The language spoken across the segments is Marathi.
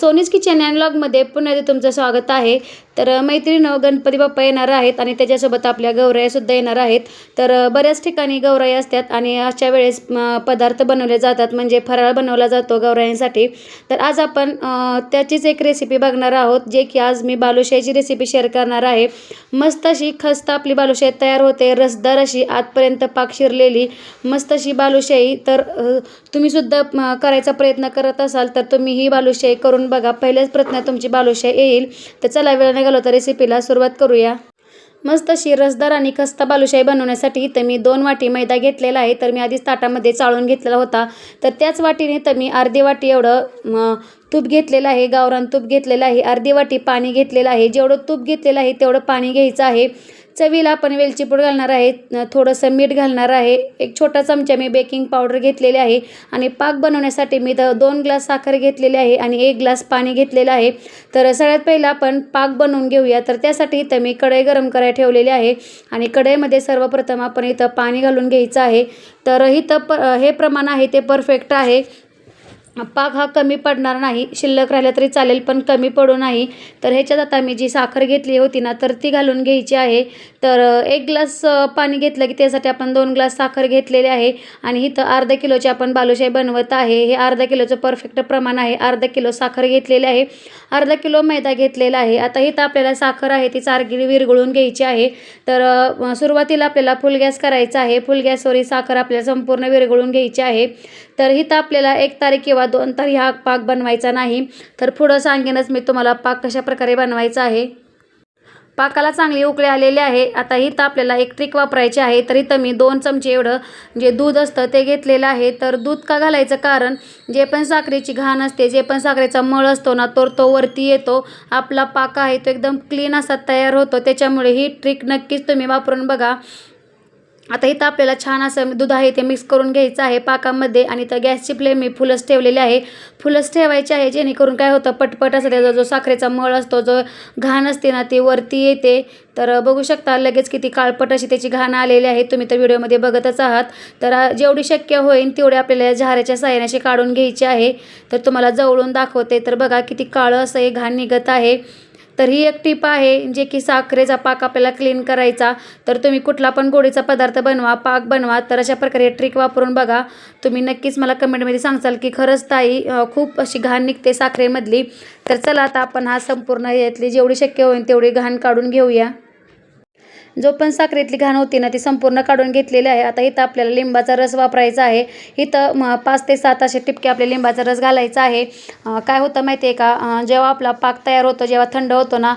सोनीज किचन अँड लॉगमध्ये पुन्हा एकदा तुमचं स्वागत आहे. तर अ, गणपती बाप्पा येणार आहेत आणि त्याच्यासोबत आपल्या गौरायासुद्धा येणार आहेत. तर बऱ्याच ठिकाणी गौराई असतात आणि अशा वेळेस पदार्थ बनवले जातात. म्हणजे फराळ बनवला जातो गौरायांसाठी. तर आज आपण त्याचीच एक रेसिपी बघणार आहोत जे की आज मी बालुशाहीची रेसिपी शेअर करणार आहे. मस्त अशी खस्त आपली बालुशाही तयार होते. रसदार अशी आतपर्यंत पाक शिरलेली मस्त अशी बालुशाही. तर तुम्ही तुम्हीसुद्धा करायचा प्रयत्न करत असाल तर तुम्ही ही बालुशाही करून बघा. पहिल्याच प्रयत्न तुमची बालुशाही येईल. तर चला वेळ नाही तर रेसिपीला सुरुवात करूया. मस्त अशी रसदार आणि खस्ता बालुशाही बनवण्यासाठी इथं मी दोन वाटी मैदा घेतलेला आहे. तर मी आधीच ताटामध्ये चाळून घेतलेला होता. तर त्याच वाटीने तर मी अर्धी वाटी एवढं तूप घेतलेलं आहे. गावरान तूप घेतलेलं आहे. अर्धी वाटी पाणी घेतलेलं आहे. जेवढं तूप घेतलेलं आहे तेवढं पाणी घ्यायचं आहे. चवीला आपण वेलची पूड घालणार आहे थोडंसं मीठ घालणार आहे एक छोटा चमचा मी बेकिंग पावडर घेतलेले आहे आणि पाक बनवण्यासाठी मी तर दोन ग्लास साखर घेतलेली आहे आणि एक ग्लास पाणी घेतलेलं आहे. तर सगळ्यात पहिलं आपण पाक बनवून घेऊया. तर त्यासाठी इथं मी कढई गरम करायला ठेवलेली आहे आणि कढईमध्ये सर्वप्रथम आपण इथं पाणी घालून घ्यायचं आहे. तर इथं प हे प्रमाण आहे ते परफेक्ट आहे. पाक हा कमी पडणार नाही शिल्लक राहिला तरी चालेल पण कमी पडू नाही. तर ह्याच्यात आता मी जी साखर घेतली होती ना तर ती घालून घ्यायची आहे. तर एक ग्लास पाणी घेतलं की त्यासाठी आपण दोन ग्लास साखर घेतलेले आहे. आणि इथं अर्धा किलोची आपण बालुशाही बनवत आहे. हे अर्धा किलोचं परफेक्ट प्रमाण आहे. अर्धा किलो साखर घेतलेली आहे. अर्धा किलो मैदा घेतलेला आहे. आता इथं आपल्याला साखर आहे ती चारगिरी विरघळून घ्यायची आहे. तर सुरुवातीला आपल्याला फुल गॅस करायचा आहे. फुल गॅसवर ही साखर आपल्याला संपूर्ण विरघळून घ्यायची आहे. तर हिथं आपल्याला एक तारीख किंवा दोन तारीख हा पाक बनवायचा नाही. तर पुढं सांगेनच मी तुम्हाला पाक कशा प्रकारे बनवायचा आहे. पाकाला चांगली उकळे आलेली आहे. आता इथं आपल्याला एक ट्रिक वापरायची आहे. तर इथं मी दोन चमचे एवढं जे दूध असतं ते घेतलेलं आहे. तर दूध का घालायचं? कारण जे पण साखरेची घाण असते जे पण साखरेचा मळ असतो ना तर तो वरती येतो. आपला पाक आहे तो एकदम क्लीन असा तयार होतो. त्याच्यामुळे ही ट्रिक नक्कीच तुम्ही वापरून बघा. आता इथं आपल्याला छान असं दूध आहे ते मिक्स करून घ्यायचं आहे पाकामध्ये आणि तर गॅसची फ्लेम मी फुलच ठेवलेली आहे. फुलच ठेवायची आहे जेणेकरून काय होतं पटपट असं त्याचा जो साखरेचा मळ असतो जो घाण असते ना ती वरती येते. तर बघू शकता लगेच किती काळपट अशी त्याची घाण आलेली आहे. तुम्ही तर व्हिडिओमध्ये बघतच आहात. तर जेवढी शक्य होईल तेवढी आपल्याला या झाऱ्याच्या साह्याने काढून घ्यायची आहे. तर तुम्हाला जवळून दाखवते. तर बघा किती काळं असं हे घाण निघत आहे. तर ही एक टीप आहे जे की साखरेचा पाक आपल्याला क्लीन करायचा. तर तुम्ही कुठला पण गोडीचा पदार्थ बनवा पाक बनवा तर अशा प्रकारे ट्रिक वापरून बघा. तुम्ही नक्कीच मला कमेंटमध्ये सांगचाल की खरंच ताई खूप अशी घाण निघते साखरेमधली. तर चला आता आपण हा संपूर्ण यातली जेवढी शक्य होईल तेवढी घाण काढून घेऊया. जो पण साखरेतली घाण होती ना ती संपूर्ण काढून घेतलेली आहे. आता इथं आपल्याला लिंबाचा रस वापरायचा आहे. इथं म पाच ते सात असे टिपके आपल्या लिंबाचा रस घालायचा आहे. काय होतं माहिती आहे का जेव्हा आपला पाक तयार होतो जेव्हा थंड होतो ना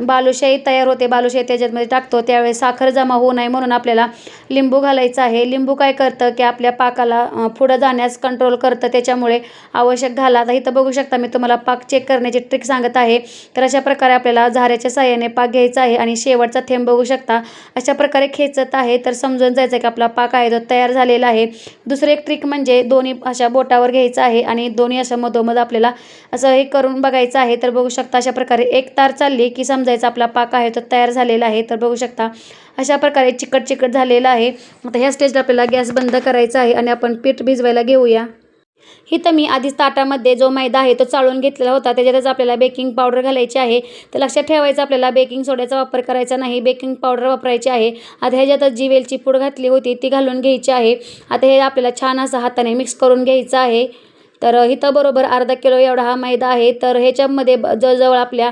बालुशाही तयार होते. बालुशाही त्याच्यामध्ये टाकतो. त्यावेळेस साखर जमा होऊ नये म्हणून आपल्याला लिंबू घालायचं आहे. लिंबू काय करतं की आपल्या पाकाला पुढं जाण्यास कंट्रोल करतं. त्याच्यामुळे आवश्यक घाला. आता इथं बघू शकता मी तुम्हाला पाक चेक करण्याची ट्रिक सांगत आहे. तर अशा प्रकारे आपल्याला झाऱ्याच्या साह्याने पाक घ्यायचा आहे आणि शेवटचा थेंब बघू शकता. अशा प्रकारे खेचत आहे. तर समजून जायचं की आपला पाक आहे तो तयार झालेला आहे. दुसरं एक ट्रिक म्हणजे दोन्ही अशा बोटावर घ्यायचं आहे आणि दोन्ही अशा मधोमध आपल्याला असं हे करून बघायचं आहे. तर बघू शकता अशा प्रकारे एक तार चालली की समजायचं आपला पाक आहे तो तयार झालेला आहे. तर बघू शकता अशा प्रकारे चिकट चिकट झालेला आहे. आता ह्या स्टेजला आपल्याला गॅस बंद करायचा आहे आणि आपण पीठ भिजवायला घेऊया. इथं मी आधीच ताटामध्ये जो मैदा आहे तो चाळून घेतलेला होता. त्याच्यातच आपल्याला बेकिंग पावडर घालायची आहे. तर लक्षात ठेवायचं आपल्याला बेकिंग सोड्याचा वापर करायचा नाही. बेकिंग पावडर वापरायची आहे. आता ह्याच्यातच जी वेलची पूड घातली होती ती घालून घ्यायची आहे. आता हे आपल्याला छान असं हाताने मिक्स करून घ्यायचं आहे. तर इथं बरोबर अर्धा किलो एवढा हा मैदा आहे. तर ह्याच्यामध्ये ब- जवळजवळ आपल्या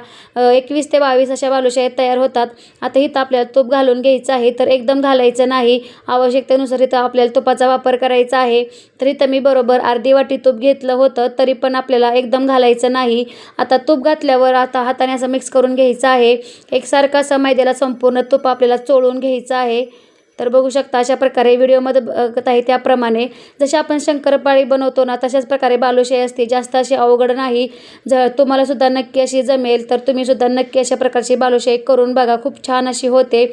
एकवीस ते बावीस अशा बालुशाही तयार होतात. आता इथं आपल्याला तूप घालून घ्यायचं आहे. तर एकदम घालायचं नाही. आवश्यकतेनुसार इथं आपल्याला तुपाचा वापर करायचा आहे. तर इथं मी बरोबर अर्धी वाटी तूप घेतलं होतं तरी पण आपल्याला एकदम घालायचं नाही. आता तूप घातल्यावर आता हाताने असं मिक्स करून घ्यायचं आहे. एकसारखा असं मैद्याला संपूर्ण तूप आपल्याला चोळून घ्यायचं आहे. तर बघू शकता अशा प्रकारे व्हिडिओमध्ये बघत आहे त्याप्रमाणे जशी आपण शंकरपाळी बनवतो ना तशाच प्रकारे बालुशाही असते. जास्त अशी अवघड नाही. जर तुम्हाला सुद्धा नक्की अशी जमेल तर तुम्ही सुद्धा नक्की अशा प्रकारची बालुशाही करून बघा. खूप छान अशी होते.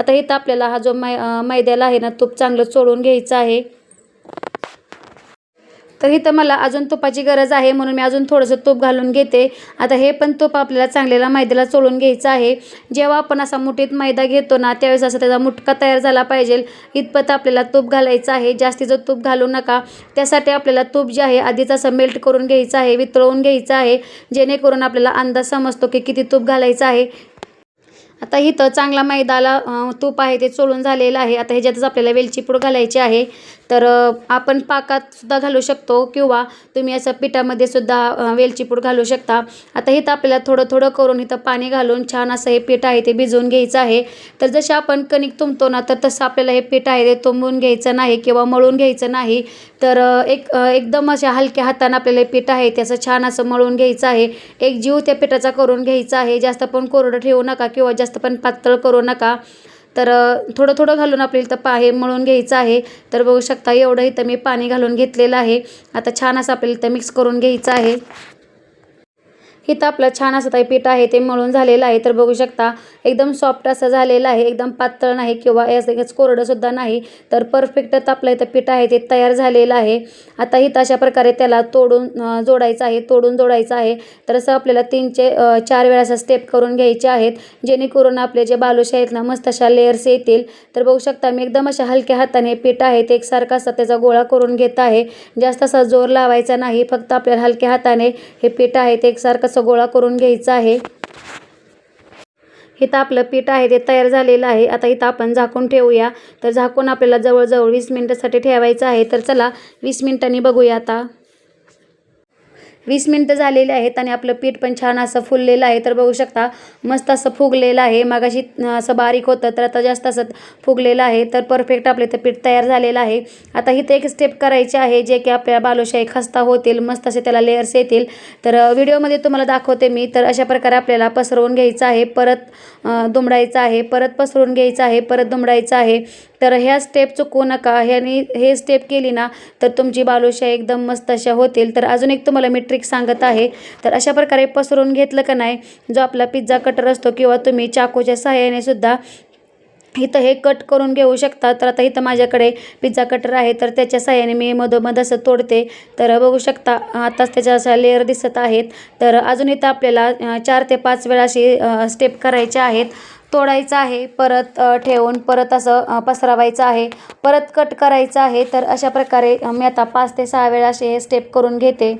आता इथं आपल्याला हा जो मै मैद्याला आहे ना तूप चांगलं चोळून घ्यायचं आहे. तर इथं मला अजून तुपाची गरज आहे म्हणून मी अजून थोडंसं तूप घालून घेते. आता हे पण तूप आपल्याला चांगल्याला मैद्याला चोळून घ्यायचं आहे. जेव्हा आपण असा मुठीत मैदा घेतो ना त्यावेळेस असा त्याचा मुटका तयार झाला पाहिजे. इतपत आपल्याला तूप घालायचं आहे. जास्तीचं तूप घालू नका. त्यासाठी आपल्याला तूप जे आहे आधीच असं मेल्ट करून घ्यायचं आहे वितळवून घ्यायचं आहे. जेणेकरून आपल्याला अंदाज समजतो की किती तूप घालायचं आहे. आता इथं चांगला मैदाला तूप आहे ते चोळून झालेलं आहे. आता ह्याच्यातच आपल्याला वेलची पूड घालायची आहे. तर आपण पाकात सुद्धा घालू शकतो किंवा तुम्ही असं पिठामध्ये सुद्धा वेलचीपूड वेलची पूड घालू शकता. आता इथं आपल्याला थोडं थोडं करून इथं पाणी घालून छान असं हे पीठ आहे ते भिजवून घ्यायचं आहे. तर जसे आपण कणिक तुंबतो ना तर तसं आपल्याला हे पीठ आहे ते तुंबून घ्यायचं नाही किंवा मळून घ्यायचं नाही. तर एक एकदम अशा हलक्या हातानं आपल्याला हे पीठ आहे त्याचं छान असं मळून घ्यायचं आहे. एक जीव त्या पिठाचा करून घ्यायचा आहे. जास्त पण कोरडं ठेवू नका किंवा जास्त पण पातळ करू नका. तर थोडं थोडं घालून आपल्याला इथं पा हे मळून घ्यायचं आहे. तर बघू शकता एवढं इथं मी पाणी घालून घेतलेलं आहे. आता छान असं आपल्याला इथं मिक्स करून घ्यायचं आहे. इथं आपलं छान असं ताई पीठ आहे ते मळून झालेलं आहे. तर बघू शकता एकदम सॉफ्ट असं झालेलं आहे एकदम पातळ नाही किंवा याच कोरडंसुद्धा नाही. तर परफेक्ट आपलं इथं पीठ आहे ते तयार झालेलं आहे. आता इथं अशा प्रकारे त्याला तोडून जोडायचं आहे तोडून जोडायचं आहे. तर असं आपल्याला तीनचे चार वेळा असं स्टेप करून घ्यायचे आहेत. जेणेकरून आपले जे बालुशा आहेत ना मस्त अशा लेअर्स येतील. तर बघू शकता मी एकदम अशा हलक्या हाताने पीठ आहे ते एकसारखा असा त्याचा गोळा करून घेत आहे. जास्त असा जोर लावायचा नाही फक्त आपल्याला हलक्या हाताने हे पीठ आहे ते एकसारखं असं गोळा करून घ्यायचं आहे. इथं आपलं पीठ आहे ते तयार झालेलं आहे. आता इथं आपण झाकून ठेवूया. तर झाकून आपल्याला जवळजवळ वीस मिनटासाठी ठेवायचं आहे. तर चला वीस मिनिटांनी बघूया आता. वीस मिनटं झालेले आहेत आणि आपलं पीठ पण छान असं फुललेलं आहे. तर बघू शकता मस्त असं फुगलेलं आहे. मागाशी असं बारीक होतं तर आता जास्त असं फुगलेलं आहे. तर परफेक्ट आपलं इथं पीठ तयार झालेलं आहे. आता इथं एक स्टेप करायची आहे जे की आपल्या बालुशाही खस्ता होतील मस्त असे त्याला लेअर्स येतील. तर व्हिडिओमध्ये तुम्हाला दाखवते मी. तर अशा प्रकारे आपल्याला पसरवून घ्यायचं आहे परत दुमडायचं आहे परत पसरवून घ्यायचं आहे परत दुमडायचं आहे. तर ह्या स्टेप चुकवू नका. ह्यानी हे स्टेप केली ना तर तुमची बालुशाही एकदम मस्त अशा होतील. तर अजून एक तुम्हाला मी ट्रिक सांगत आहे. तर अशा प्रकारे पसरून घेतलं का नाही जो आपला पिझ्झा कटर असतो किंवा तुम्ही चाकूच्या सहाय्याने सुद्धा इथं हे कट करून घेऊ शकता. तर आता इथं माझ्याकडे पिझ्झा कटर आहे तर त्याच्या साह्याने मी मधोमध असं तोडते. तर बघू शकता आताच त्याच्या अशा लेअर दिसत आहेत. तर अजून इथं आपल्याला चार ते पाच वेळा अशी स्टेप करायच्या आहेत. तोडायचं आहे परत ठेवून परत असं पसरवायचं आहे. परत कट करायचं आहे. तर अशा प्रकारे मी आता पाच ते सहा वेळा असे हे स्टेप करून घेते.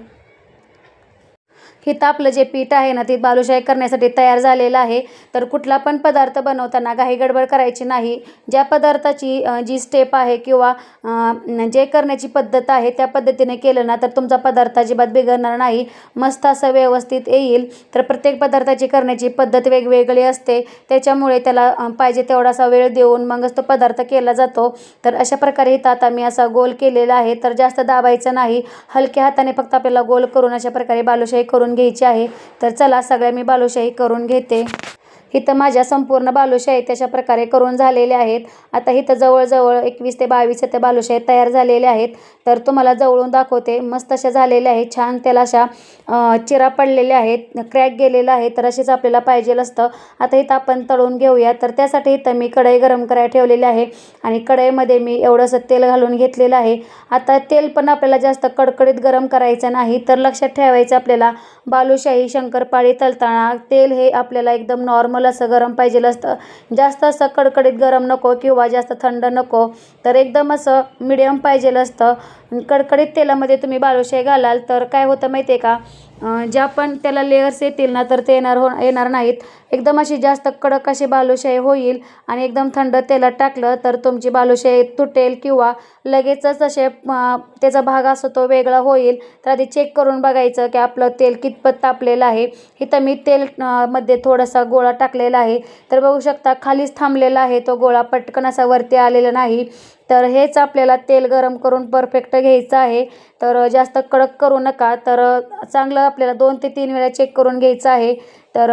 हिथं आपलं जे पीठ आहे ना ते बालुशाही करण्यासाठी तयार झालेलं आहे. तर कुठला पण पदार्थ बनवताना काही गडबड करायची नाही. ज्या पदार्थाची जी स्टेप आहे किंवा जे करण्याची पद्धत आहे त्या पद्धतीने केलं ना तर तुमचा पदार्थ अजिबात बिघडणार नाही. मस्त असं व्यवस्थित येईल. तर प्रत्येक पदार्थाची करण्याची पद्धत वेगवेगळी असते. त्याच्यामुळे त्याला पाहिजे तेवढासा वेळ देऊन मगच तो पदार्थ केला जातो. तर अशा प्रकारे इथं आता मी असा गोल केलेला आहे. तर जास्त दाबायचं नाही. हलक्या हाताने फक्त आपल्याला गोल करून अशा प्रकारे बालुशाही करून घ्यायची आहे. तर चला सगळ्या मी बालुशाही करून घेते. इथं माझ्या संपूर्ण बालुशाही तशा प्रकारे करून झालेल्या आहेत. आता इथं जवळजवळ एकवीस ते बावीस त्या बालुशाही तयार झालेल्या आहेत. तर तुम्हाला जवळून दाखवते. मस्त अशा झालेल्या आहेत. छान त्याला अशा चिरा पडलेल्या आहेत. क्रॅक गेलेला आहे. तर असेच आपल्याला पाहिजे असतं. आता इथं आपण तळून घेऊया. तर त्यासाठी इथं मी कढई गरम करायला ठेवलेली आहे. आणि कढईमध्ये मी एवढंसं तेल घालून घेतलेलं आहे. आता तेल पण आपल्याला जास्त कडकडीत गरम करायचं नाही. तर लक्षात ठेवायचं आपल्याला बालुशाही शंकरपाळी तळताना तेल हे आपल्याला एकदम नॉर्मल असं गरम पाहिजे असतं. जास्त असं कडकडीत गरम नको किंवा जास्त थंड नको तर एकदम असं मिडियम पाहिजे असतं. कडकडीत तेलामध्ये तुम्ही बालुशाही घालाल तर काय होतं माहिती आहे का ज्या पण त्याला लेअर्स येतील ना तर ते येणार हो येणार नाहीत. एकदम अशी जास्त कडक अशी बालुशाही होईल आणि एकदम थंड तेलात टाकलं तर तुमची बालुशाही तुटेल किंवा लगेचच असे त्याचा भाग असतो तो वेगळा होईल. तर आधी चेक करून बघायचं की आपलं तेल कितपत तापलेलं आहे. इथं मी तेल मध्ये थोडासा गोळा टाकलेला आहे. तर बघू शकता खालीच थांबलेला आहे तो गोळा पटकन असा वरती आलेला नाही. तर हेच आपल्याला तेल गरम करून परफेक्ट घ्यायचं आहे. तर जास्त कडक करू नका. तर चांगलं आपल्याला दोन ते तीन वेळा चेक करून घ्यायचं आहे. तर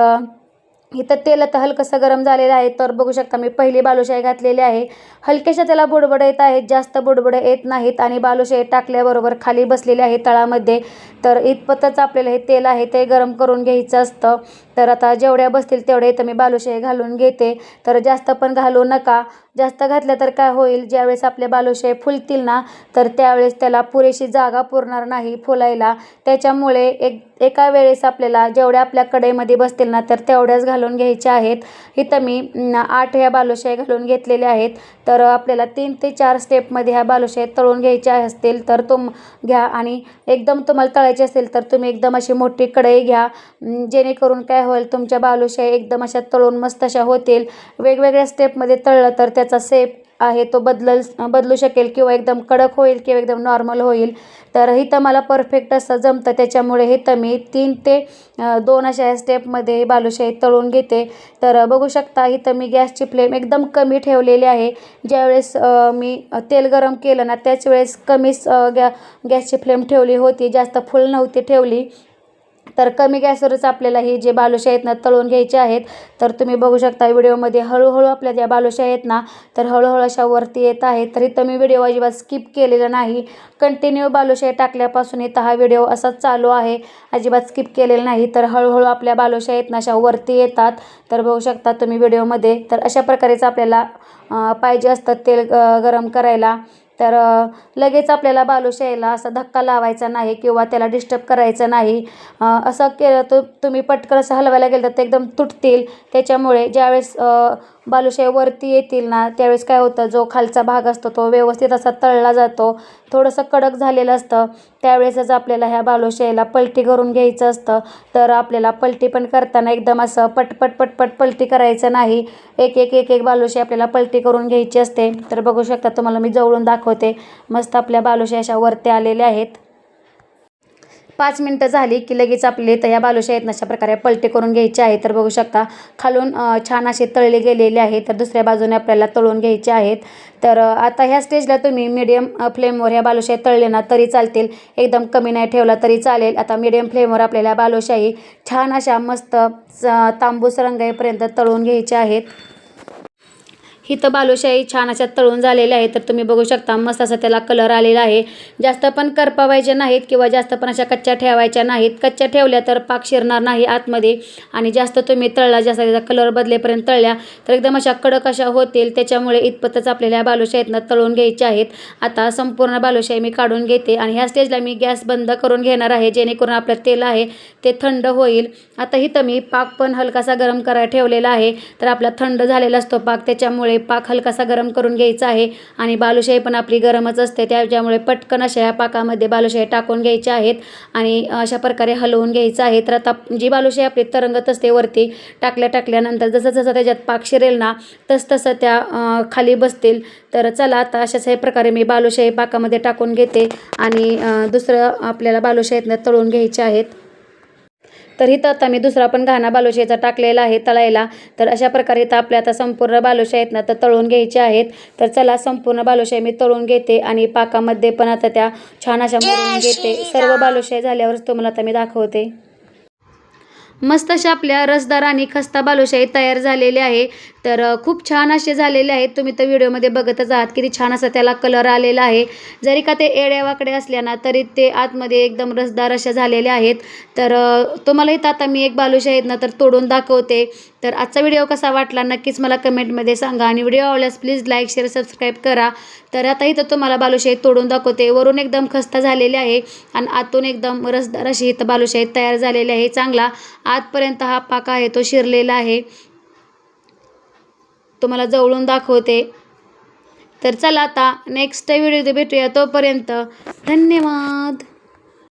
इथं तेल आता हलकंसं गरम झालेलं आहे. तर बघू शकता मी पहिली बालुशाही घातलेली आहे. हलक्याशा त्याला बुडबड येत आहेत. जास्त बुडबड येत नाहीत आणि बालुशाही टाकल्याबरोबर खाली बसलेली आहे तळामध्ये. तर इतपतच आपल्याला हे तेल आहे ते गरम करून घ्यायचं असतं. तर आता जेवढ्या बसतील तेवढ्या इथं मी बालुशाही घालून घेते. तर जास्त पण घालू नका. जास्त घातल्या तर काय होईल? ज्यावेळेस आपले बालुशाही फुलतील ना तर त्यावेळेस त्याला पुरेशी जागा पुरणार नाही फुलायला. त्याच्यामुळे एक एका वेळेस आपल्याला जेवढ्या आपल्या कढईमध्ये बसतील ना तर तेवढ्याच घालून घ्यायच्या आहेत. इथं मी आठ ह्या बालुशाही घालून घेतलेल्या आहेत. तर आपल्याला तीन ते चार स्टेपमध्ये ह्या बालुशाही तळून घ्यायच्या असतील तर तुम घ्या. आणि एकदम तुम्हाला तळायची असेल तर तुम्ही एकदम अशी मोठी कढई घ्या. जेणेकरून काय होईल तुमच्या बालुशाही एकदम अशा तळून मस्त अशा होतील. वेगवेगळ्या स्टेपमध्ये तळलं तर त्याचा सेप आहे तो बदलल बदलू शकेल किंवा एकदम कडक होईल किंवा एकदम नॉर्मल होईल. तर इथं मला परफेक्ट असं जमतं. त्याच्यामुळे इथं मी तीन ते दोन अशा स्टेपमध्ये बालुशाही तळून घेते. तर बघू शकता इथं मी गॅसची फ्लेम एकदम कमी ठेवलेली आहे. ज्यावेळेस मी तेल गरम केलं ना त्याच वेळेस कमीच गॅ गॅसची फ्लेम ठेवली होती. जास्त फुल नव्हती ठेवली. तर कमी गॅसवरच आपल्याला ही जे बालुशा आहेत ना तळून घ्यायचे आहेत. तर तुम्ही बघू शकता व्हिडिओमध्ये हळूहळू आपल्या ज्या बालुशा आहेत ना तर हळूहळू अशा वरती येत आहेत. तर इथं मी व्हिडिओ अजिबात स्किप केलेला नाही. कंटिन्यू बालुशाही टाकल्यापासून इथं हा व्हिडिओ असाच चालू आहे. अजिबात स्किप केलेला नाही. तर हळूहळू आपल्या बालुशा आहेत ना अशा वरती येतात. तर बघू शकता तुम्ही व्हिडिओमध्ये. तर अशा प्रकारेच आपल्याला पाहिजे असतं तेल गरम करायला. तर लगेच आपल्याला बालुशाहीला असा धक्का लावायचा नाही किंवा त्याला डिस्टर्ब करायचं नाही. असं केलं तर तुम्ही पटकन असं हलवायला गेलं तर ते एकदम तुटतील. त्याच्यामुळे ज्यावेळेस बालुशाही वरती येतील ना त्यावेळेस काय होतं जो खालचा भाग असतो तो व्यवस्थित असा तळला जातो. थोडंसं कडक झालेलं असतं. त्यावेळेसच आपल्याला ह्या बालुशाहीला पलटी करून घ्यायचं असतं. तर आपल्याला पलटी पण करताना एकदम असं पटपट पटपट पलटी करायचं नाही. एक एक एक एक बालुशाही आपल्याला पलटी करून घ्यायची असते. तर बघू शकता तुम्हाला मी जवळून दाखवते. मस्त आपल्या बालुशाही अशा वरती आलेल्या आहेत. पाच मिनटं झाली की लगेच आपले तर ह्या बालुशा आहेत अशा प्रकारे पलटी करून घ्यायचे आहे तर बघू शकता खालून छान असे तळले गेलेले आहे तर दुसऱ्या बाजूने आपल्याला तळून घ्यायचे आहेत. तर आता ह्या स्टेजला तुम्ही मीडियम फ्लेमवर ह्या बालुशाही तळले ना तरी चालतील. एकदम कमी नाही ठेवला तरी चालेल. आता मीडियम फ्लेमवर आपल्याला बालुशाही छान अशा मस्त तांबूस रंग येईपर्यंत तळून घ्यायचे आहेत. इथं बालुशाही छान अशा तळून झालेल्या आहेत तर तुम्ही बघू शकता मस्त असा त्याला कलर आलेला आहे. जास्त पण करपावायचे नाहीत किंवा जास्त पण अशा कच्च्या ठेवायच्या नाहीत. कच्च्या ठेवल्या तर पाक शिरणार नाही आतमध्ये आणि जास्त तुम्ही तळला जास्त त्याचा कलर बदलेपर्यंत तळल्या तर एकदम अशा कडक अशा होतील. त्याच्यामुळे इतपतच आपल्याला बालुशाहीतनं तळून घ्यायच्या आहेत. आता संपूर्ण बालुशाही मी काढून घेते आणि ह्या स्टेजला मी गॅस बंद करून घेणार आहे जेणेकरून आपलं तेल आहे ते थंड होईल. आता इथं मी पाक पण हलकासा गरम करायला ठेवलेला आहे तर आपला थंड झालेला असतो पाक त्याच्यामुळे पाक हलकासा गरम करून घ्यायचा आहे आणि बालुशाही पण आपली गरमच असते त्याच्यामुळे पटकन अशा या पाकामध्ये बालुशाही टाकून घ्यायच्या आहेत आणि अशा प्रकारे हलवून घ्यायचं आहे. तर आता जी बालुशाही आपली तरंगत असते वरती टाकल्या टाकल्यानंतर जसं जसं त्याच्यात पाक शिरेल ना तस तसं त्या खाली बसतील. तर चला आता अशाच हे प्रकारे मी बालुशाही पाकामध्ये टाकून घेते आणि दुसरं आपल्याला बालुशाहीतनं तळून घ्यायचे आहेत. तर इथं आता मी दुसरा पण घाणा बालुशाहीचा टाकलेला आहे तळायला. तर अशा प्रकारे इथं आपल्या आता संपूर्ण बालुशाही आहेत ना तर तळून घ्यायचे आहेत. तर चला संपूर्ण बालुशाही मी तळून घेते आणि पाकामध्ये पण आता त्या छान अशा मोडून घेते. सर्व बालुशाही झाल्यावरच तुम्हाला आता मी दाखवते. मस्त अशा आपल्या रसदार आणि खस्ता बालुशाही तयार झालेले आहे. तर खूप छान असे झालेले आहेत. तुम्ही तर व्हिडिओमध्ये बघतच आहात किती छान असा त्याला कलर आलेला आहे. जरी का ते एड्यावाकडे असल्या ना तरी ते आतमध्ये एकदम रसदार अशा झालेल्या आहेत. तर तुम्हाला इथं आता मी एक बालुशाही आहेत ना तर तोडून दाखवते. तर आजचा व्हिडिओ कसा वाटला नक्कीच मला कमेंटमध्ये सांगा. आणि व्हिडिओ आवडल्यास प्लीज लाईक शेअर सबस्क्राईब करा. तर आता इथं तुम्हाला बालुशाही तोडून दाखवते. वरून एकदम खस्ता झालेले आहे आणि आतून एकदम रसदार अशी इथं बालुशाही तयार झालेली आहे. चांगला आतपर्यंत हा पाक आहे तो शिरलेला आहे. तुम्हाला जवळून दाखवते. तर चला आता नेक्स्ट व्हिडिओ भेटूया तोपर्यंत धन्यवाद.